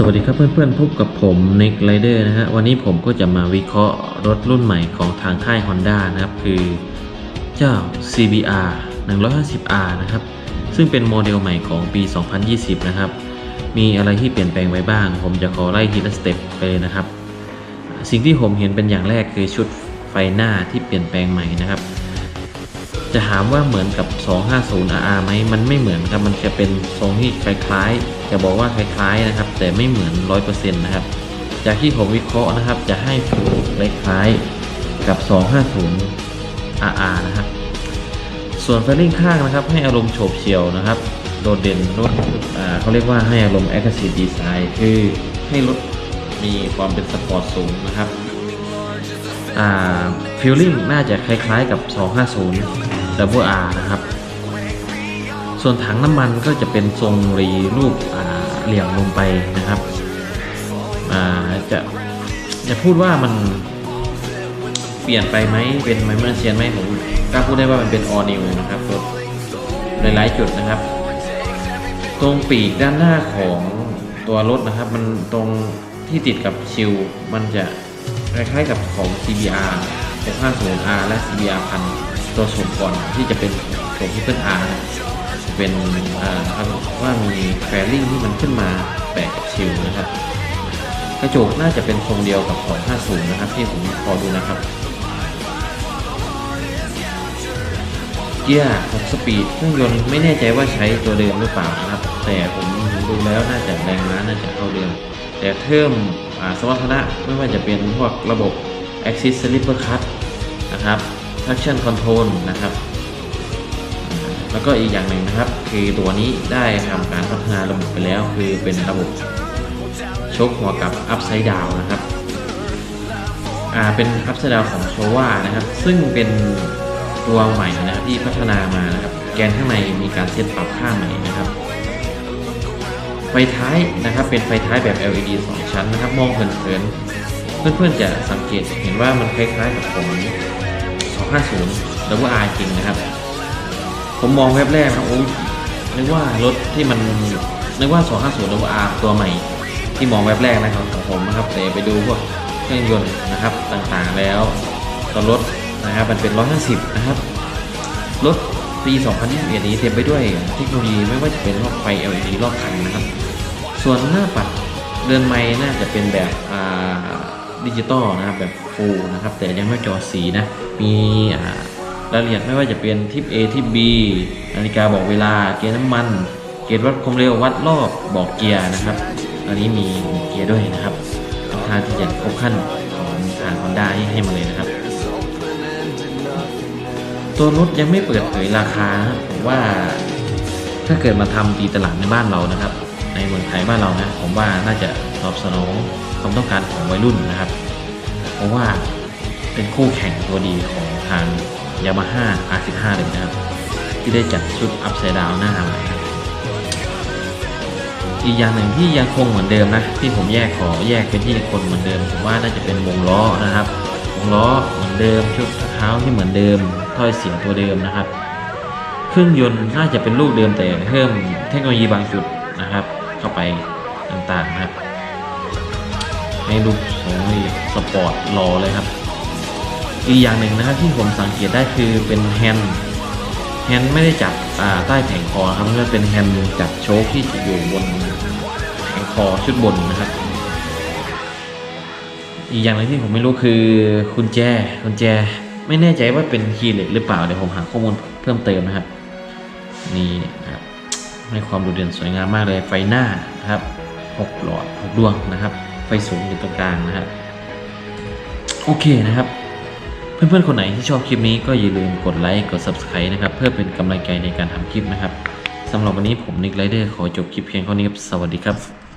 สวัสดีครับเพื่อนๆพบกับผม Nick Rider นะฮะวันนี้ผมก็จะมาวิเคราะห์รถรุ่นใหม่ของทางค่าย Honda นะครับ คือเจ้า CBR 150R นะครับ ซึ่งเป็นโมเดลใหม่ของปี 2020 นะครับ มีอะไรที่เปลี่ยนแปลงไว้บ้าง ผมจะขอไล่ทีละสเต็ปไปเลยนะครับ สิ่งที่ผมเห็นเป็นอย่างแรกคือชุดไฟหน้าที่เปลี่ยนแปลงใหม่นะครับ จะถามว่าเหมือนกับ 250 RR ไหมมันไม่เหมือนครับ มันจะเป็นทรงที่คล้ายๆ จะบอกว่าคล้ายๆนะครับ แต่ไม่เหมือน 100%นะครับ จากที่ผมวิเคราะห์นะครับ จะให้ฟิลคล้ายๆกับ 250 RR นะครับ ส่วนไฟลิ่งข้างนะครับ ให้อารมณ์โฉบเฉี่ยวนะครับ โดดเด่นรถเขาเรียกว่าให้อารมณ์ aggressive design คือให้รถมีความเป็นสปอร์ตสูงนะครับฟิลลิ่งน่าจะคล้ายๆกับ 250 Double R นะครับ ส่วนถังน้ำมันก็จะเป็นทรงรีรูปเหลี่ยมลงไปนะครับจะจะพูดว่ามันเปลี่ยนไปไหมเป็นไมเมอร์เชียนไหมผมกล้าพูดได้ว่ามันเป็น all new นะครับรถหลายๆจุดนะครับ ตรงปีกด้านหน้าของตัวรถนะครับ มันตรงที่ติดกับชิลมันจะคล้ายๆกับของ CBR 650R และ CBR 1000 ตัวชมก่อนที่จะเป็นของที่เป็น R จะเป็นอ่าครับว่ามีแฟริ่งที่มันขึ้นมาแปะกับชิลนะครับ กระจกน่าจะเป็นทรงเดียวกับของ50 นะครับ ที่ผมพอดูนะครับเกียร์6สปีดเครื่องยนต์ไม่แน่ใจว่าใช้ตัวเดิมหรือเปล่านะครับ แต่ผมดูแล้วน่าจะแรงม้าน่าจะเท่าเดิม แต่เพิ่มสมรรถนะไม่ว่าจะเป็นพวกระบบ Axis Slipper Cut นะครับ Traction Control นะครับ แล้วก็อีกอย่างหนึ่งนะครับ คือตัวนี้ได้ทำการพัฒนาระบบไปแล้ว คือเป็นระบบชกหัวกับ Upside Down นะครับอ่าเป็น Upside Down ของโชว่านะครับ ซึ่งเป็นตัวใหม่นะครับที่พัฒนามานะครับ แกนข้างในมีการเซตปรับค่าใหม่นะครับไฟท้ายนะครับเป็นไฟท้ายแบบ LED 2 ชั้นนะครับ มองเผินๆเพื่อนๆจะสังเกตเห็นว่ามันคล้ายๆกับผม 250 Double R จริงนะครับ ผมมองแวบแรกนะโอ้นึกว่ารถที่มันนึกว่า 250 Double R ตัวใหม่ ที่มองแวบแรกนะครับของผมนะครับแต่ไปดูพวกเครื่องยนต์นะครับต่างๆแล้วตัวรถนะครับมันเป็น 150 นะครับ รถปี 2021 นี้เต็มไปด้วยเทคโนโลยีไม่ว่าจะเป็นรอบไฟ LED รอบคันนะครับ ส่วนหน้าปัดเดินไม่น่าจะเป็นแบบอ่า ดิจิตอลนะครับแบบฟูลนะครับ แต่ยังไม่จอสีนะ มีรายละเอียดไม่ว่าจะเป็นทิป A ทิป B นาฬิกาบอกเวลาเกียร์น้ำมัน เกียร์วัดความเร็ววัดรอบบอกเกียร์นะครับอันนี้มีเกียร์ด้วยนะครับค่อนข้างที่จะครบขั้นของทาง Honda ให้ให้มาเลยนะครับ ตัวรถยังไม่เปิดเผยราคาผมว่าถ้าเกิดมาทำตีตลาดในบ้านเรานะครับ ในเมืองไทยบ้านเรานะ ผมว่าน่าจะตอบสนอง ความต้องการของวัยรุ่นนะครับ เพราะว่าเป็นคู่แข่งตัวดีของทาง Yamaha R15 เลยนะครับ ที่ได้จัดชุดอัพไซด์ดาวหน้ามาอีกอย่างหนึ่งที่ยังคงเหมือนเดิมนะ ที่ผมแยกขอแยกเป็นที่คนเหมือนเดิมผมว่าน่าจะเป็นวงล้อนะครับวงล้อเหมือนเดิมชุดเท้าที่เหมือนเดิมถ้อยเสียงตัวเดิมนะครับเครื่องยนต์น่าจะเป็นลูกเดิมแต่เพิ่มเทคโนโลยีบางจุดนะครับ เข้าไปต่างๆนะครับ ให้ลูกโอ้ยสปอร์ตรอเลยครับ อีกอย่างหนึ่งนะครับที่ผมสังเกตได้คือเป็นแฮนด์แฮนด์ไม่ได้จับใต้แผงคอครับมันเป็นแฮนด์จับโชคที่อยู่บนแผงคอชุดบนนะครับ อีกอย่างหนึงที่ผมไม่รู้คือกุญแจกุญแจ ไม่แน่ใจว่าเป็นคีย์เหล็กหรือเปล่าเดี๋ยวผมหาข้อมูลเพิ่มเติมนะครับ นี่นะครับให้ความโดดเด่นสวยงามมากเลยไฟหน้านะครับหกหลอดหกดวงนะครับ ไฟสูงอยู่ตรงกลางนะครับโอเคนะครับ เพื่อนๆคนไหนที่ชอบคลิปนี้ก็อย่าลืมกดไลค์กด Subscribe นะครับ เพื่อเป็นกำลังใจในการทำคลิปนะครับสำหรับวันนี้ผมนิกไรเดอร์ขอจบคลิปเพียงเท่านี้ครับสวัสดีครับ